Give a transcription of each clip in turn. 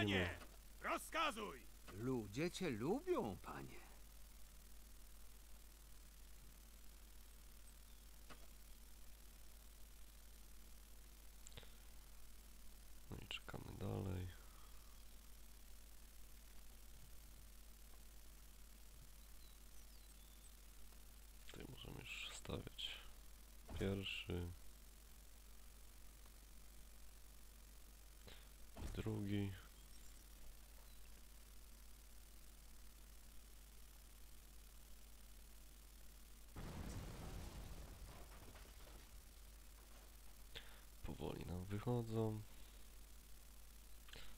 Panie! Rozkazuj! Ludzie cię lubią, panie. No i czekamy dalej. Tutaj możemy już stawiać pierwszy i drugi. Wychodzą.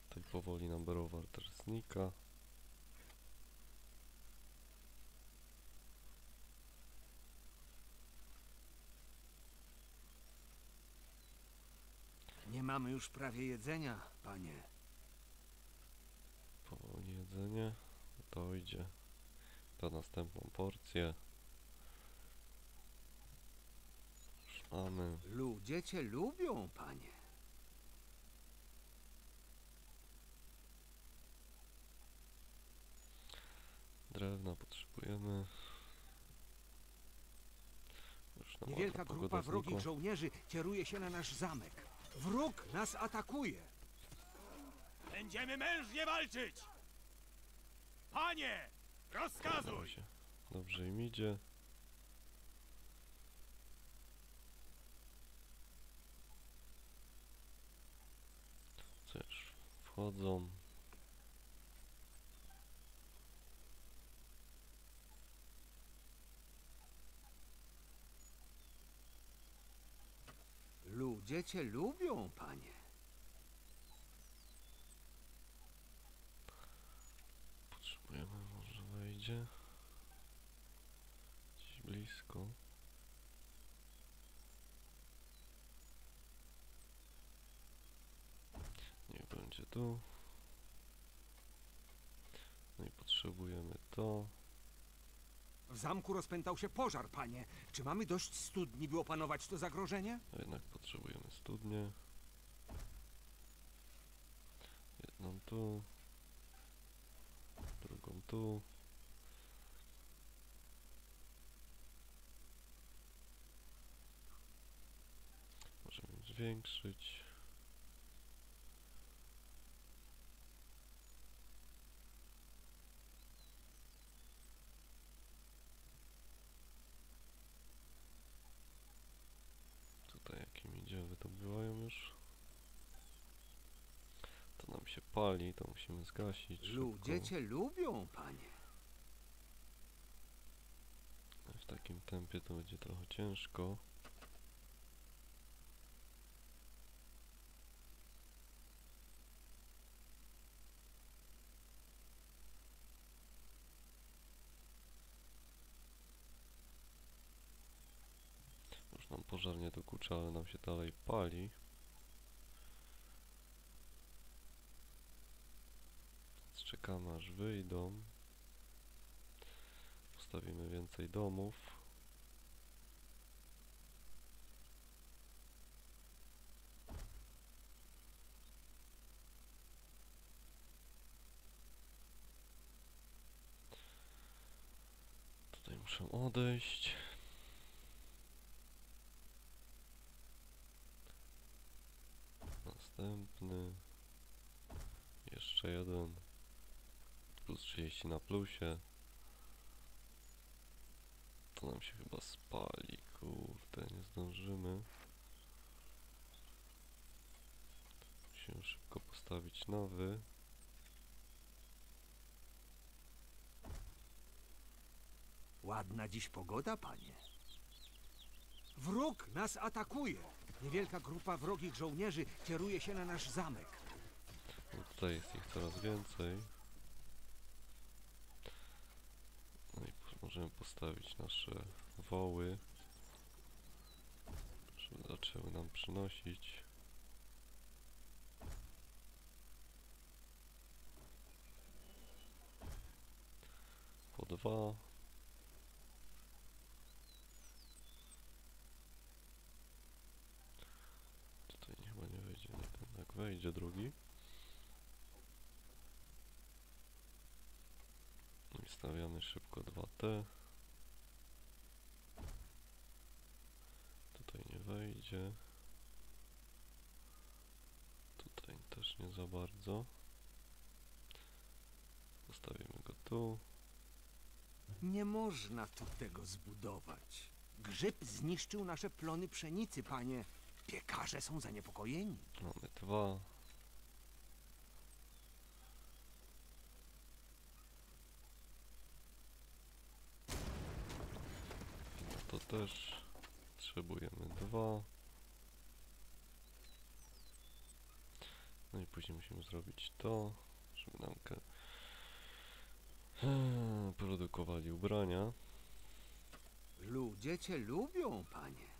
Tak powoli nam browar też znika. Nie mamy już prawie jedzenia, panie. Powoli jedzenie dojdzie do następną porcję. Już mamy. Ludzie cię lubią, panie. Drewna potrzebujemy. Już nam Niewielka grupa wrogich żołnierzy kieruje się na nasz zamek. Wróg nas atakuje. Będziemy mężnie walczyć! Panie! Rozkazuj! razie Dobrze im idzie. Też wchodzą. Ludzie cię lubią, panie. Potrzebujemy, może wejdzie. Gdzieś blisko. Niech będzie tu. No i potrzebujemy to. W zamku rozpętał się pożar, panie. Czy mamy dość studni, by opanować to zagrożenie? A jednak potrzebujemy studnię. Jedną tu. Drugą tu. Możemy zwiększyć. Tutaj jak im idzie, wydobywają już. To nam się pali, to musimy zgasić. Ludzie szybko. cię lubią, panie. W takim tempie to będzie trochę ciężko. Już nam pożar nie dokucza, ale nam się dalej pali. Czekamy aż wyjdą. Postawimy więcej domów. Tutaj muszę odejść. Następny. Jeszcze jeden. Plus 30 na plusie. To nam się chyba spali, kurde, nie zdążymy. Musimy szybko postawić nowy. Ładna dziś pogoda, panie. Wróg nas atakuje. Niewielka grupa wrogich żołnierzy kieruje się na nasz zamek. No tutaj jest ich coraz więcej. No i po- możemy postawić nasze woły, żeby zaczęły nam przynosić. Po dwa. Tutaj chyba nie wejdzie, nie, jednak wejdzie drugi. Stawiamy szybko 2T. Tutaj nie wejdzie. Tutaj też nie za bardzo. Postawimy go tu. Nie można tu tego zbudować. Grzyb zniszczył nasze plony pszenicy, panie. Piekarze są zaniepokojeni. Mamy dwa. To też potrzebujemy dwa. No i później musimy zrobić to, żeby nam ke- produkowali ubrania. Ludzie cię lubią, panie.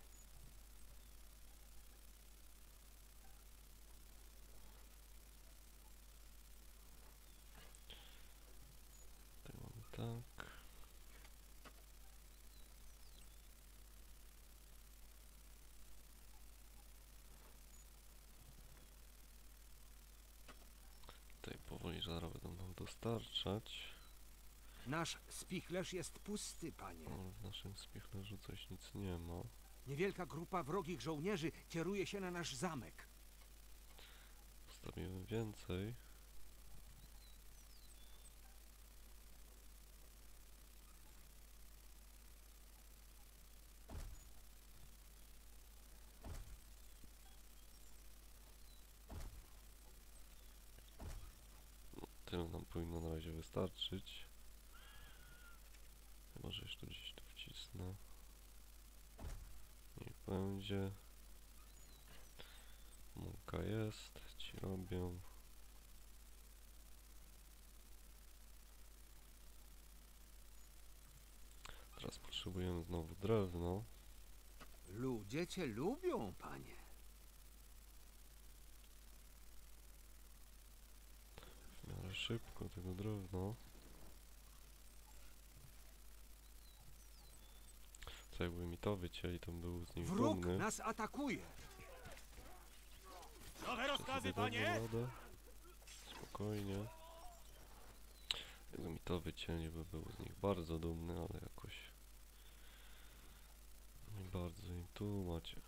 Tutaj mamy tak. Tutaj powoli żara będą nam dostarczać. Nasz spichlerz jest pusty, panie. No, w naszym spichlerzu coś nic nie ma. Niewielka grupa wrogich żołnierzy kieruje się na nasz zamek. Postawimy więcej. No, tyle nam powinno na razie wystarczyć. Chyba, że jeszcze gdzieś tu wcisnę. Niech będzie. Mąka jest, ci robią. Teraz potrzebujemy znowu drewno. Ludzie cię lubią, panie. Szybko tego drewno. Co jakby mi to wycięli, to bym był z nich Wróg dumny. nas atakuje. Nowe rozkazy, panie! radę. Spokojnie. Jakby mi to wycięli, by był z nich bardzo dumny, ale jakoś nie bardzo im tu macie.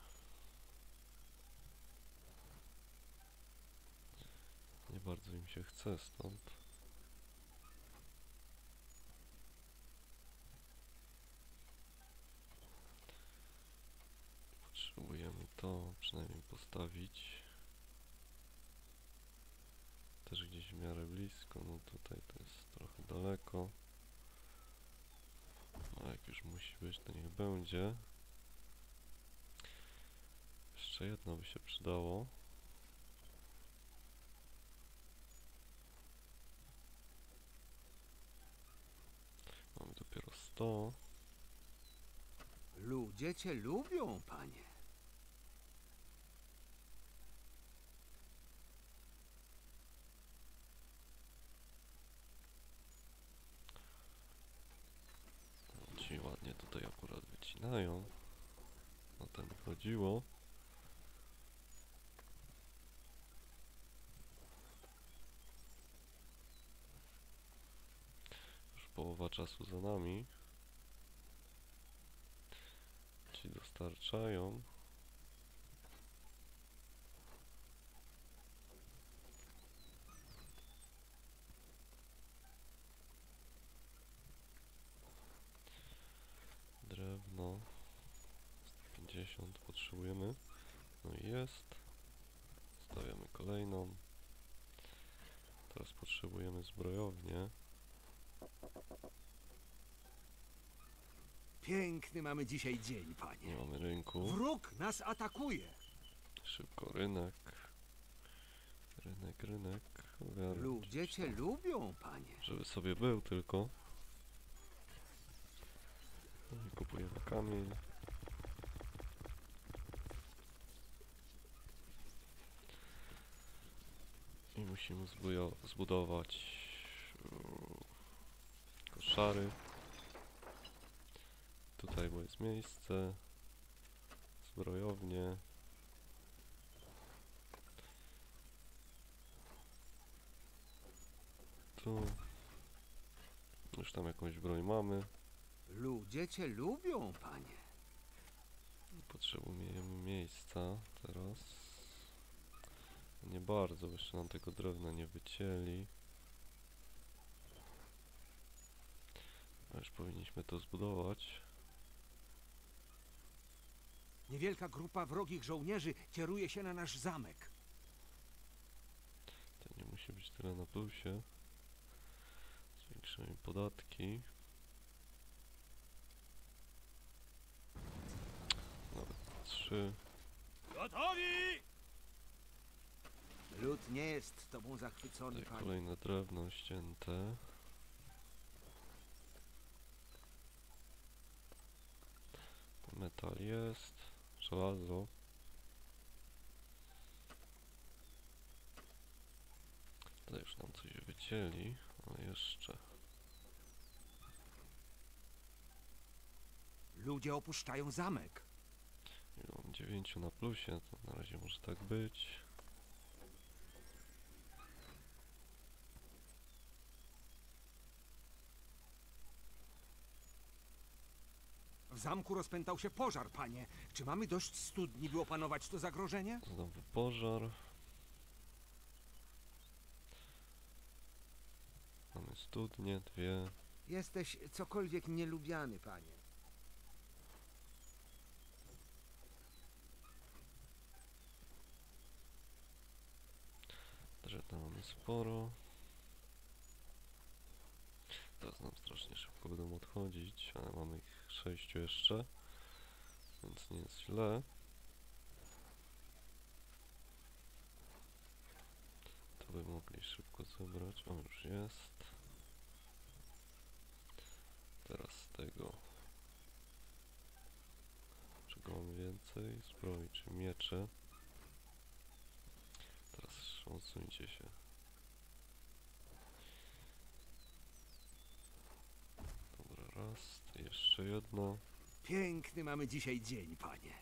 Nie bardzo im się chce stąd. Potrzebujemy to przynajmniej postawić też gdzieś w miarę blisko, no tutaj to jest trochę daleko. No jak już musi być, to niech będzie. Jeszcze jedno by się przydało. Mamy 100. Ludzie cię lubią, panie. Ci ładnie tutaj akurat wycinają. O to mi chodziło. Już połowa czasu za nami. Ci dostarczają. Drewno 150 potrzebujemy. No jest. Stawiamy kolejną. Teraz potrzebujemy zbrojownię. Piękny mamy dzisiaj dzień, Nie panie. mamy rynku. Wróg nas atakuje. Szybko rynek. Rynek, rynek. Ogarnąć. Ludzie cię lubią, panie. Żeby sobie był tylko. No kupujemy kamień. I musimy zbudować e, koszary. Tutaj bo jest miejsce. Zbrojownie. Tu. Już tam jakąś broń mamy. Ludzie cię lubią, panie. Potrzebujemy miejsca teraz. Nie bardzo, bo jeszcze nam tego drewna nie wycięli. A już powinniśmy to zbudować. Niewielka grupa wrogich żołnierzy kieruje się na nasz zamek. To nie musi być tyle na plusie. Zwiększymy podatki. Nawet trzy. Gotowi! Lud nie jest tobą zachwycony, Tutaj panie. kolejne drewno ścięte. Metal jest. Żelazo. Tutaj już nam coś wycięli, ale jeszcze. Ludzie opuszczają zamek. Mam 9 na plusie, to na razie może tak być. Zamku rozpętał się pożar, panie. Czy mamy dość studni, by opanować to zagrożenie? Znowu pożar. Mamy studnie, dwie. Jesteś cokolwiek nielubiany, panie. Drewna mamy sporo. Teraz nam strasznie szybko będą odchodzić, ale mamy ich sześciu jeszcze. Więc nie jest źle. To by mogli szybko zebrać. O, już jest. Teraz tego. Czego mamy więcej? Zbroi czy miecze. Teraz odsuńcie się. Dobra, raz, jeszcze jedno. Piękny mamy dzisiaj dzień, panie.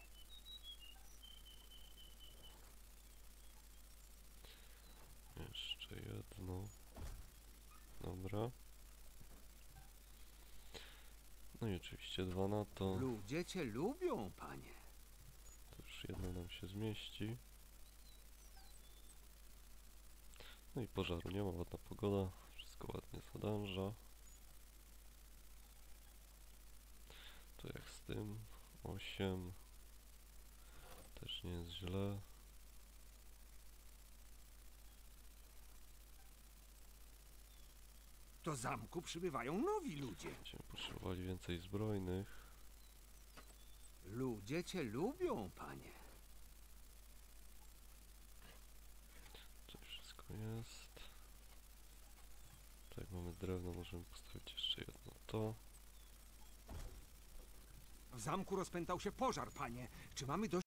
Jeszcze jedno. Dobra. No i oczywiście dwa na to. Ludzie cię lubią, panie. To już jedno nam się zmieści. No i pożaru nie ma, ładna pogoda. Wszystko ładnie zadąża. To jak z tym. 8. Też nie jest źle. Do zamku przybywają nowi ludzie. Będziemy potrzebowali więcej zbrojnych. Ludzie cię lubią, panie. To wszystko jest. Tak, mamy drewno, możemy postawić jeszcze jedno to. W zamku rozpętał się pożar, panie. Czy mamy dość